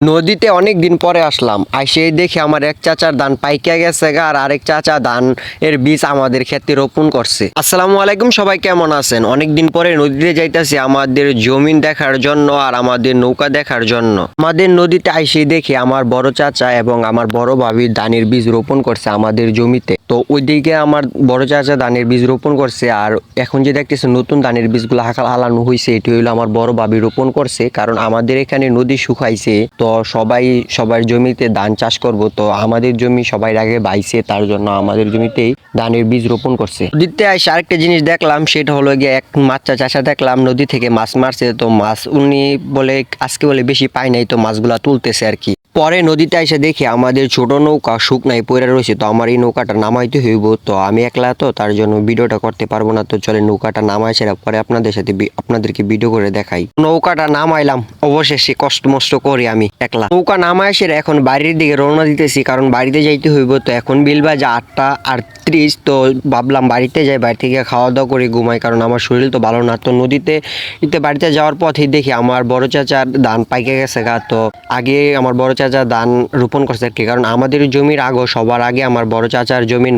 নদীতে অনেক দিন পরে আসলাম। আইসে দেখে আমার এক চাচার ধান পাইকা গেছে গা, আর আরেক চাচা ধান এর বীজ আমাদের ক্ষেত্রে রোপণ করছে। আসসালামু আলাইকুম সবাই কেমন আছেন? অনেক দিন পরে নদীতে যাইতাছি আমাদের জমিন দেখার জন্য আর আমাদের নৌকা দেখার জন্য। আমাদের নদীতে আইসে দেখে আমার বড় চাচা এবং আমার বড় ভাবি ধানের বীজ রোপণ করছে আমাদের জমিতে। তো ওইদিকে আমার বড় চাচা ধানের বীজ রোপণ করছে আর এখন যে দেখতেছে নতুন ধানের বীজগুলো হাকাল হালানো হয়েছে এটি হইল আমার বড় ভাবি রোপণ করছে। কারণ আমাদের এখানে নদী শুকাইছে তো সবাই, সবার জমিতে ধান চাষ করব, তো আমাদের জমি সবাই আগে বাইছে, তার জন্য আমাদের জমিতেই ধানের বীজ রোপণ করছে। নদীতে আসে আরেকটা জিনিস দেখলাম, সেটা হলো গিয়ে এক মাছ চাষা দেখলাম, নদী থেকে মাছ মারছে, তো মাছ উনি বলে, আজকে বলে বেশি পাই নাই, তো মাছগুলা তুলতেছে আর কি। পরে নদীতে এসে দেখি আমাদের ছোট নৌকা শুকনাই পড়ে রয়েছে, তো আমার এই নৌকাটা নামাইতে হইব। তো আমি একলা তো, তার জন্য ভিডিওটা করতে পারব না, তো চলে নৌকাটা নামাই সেরা, পরে আপনাদের সাথে আপনাদেরকে ভিডিও করে দেখাই। নৌকাটা নামাইলাম, অবশেষে কষ্ট মষ্ট করি আমি একলা। নৌকা নামাই সেরা, এখন বাড়ির দিকে রওনা দিতেছি, কারণ বাড়িতে যাইতে হইব, তো এখন বিল বাজে আটটা আটত্রিশ, তো ভাবলাম বাড়িতে যাই, বাড়ি থেকে খাওয়া দাওয়া করে ঘুমাই, কারণ আমার শরীর তো ভালো না। তো নদীতে বাড়িতে যাওয়ার পথেই দেখি আমার বড় চাচার ধান পাইকে গেছে গা, তো আগে আমার বড় চাচা ধান রোপণ করছে কারণ আমাদের জমির আগো সবার আগে আমার বড় চাচার জমিন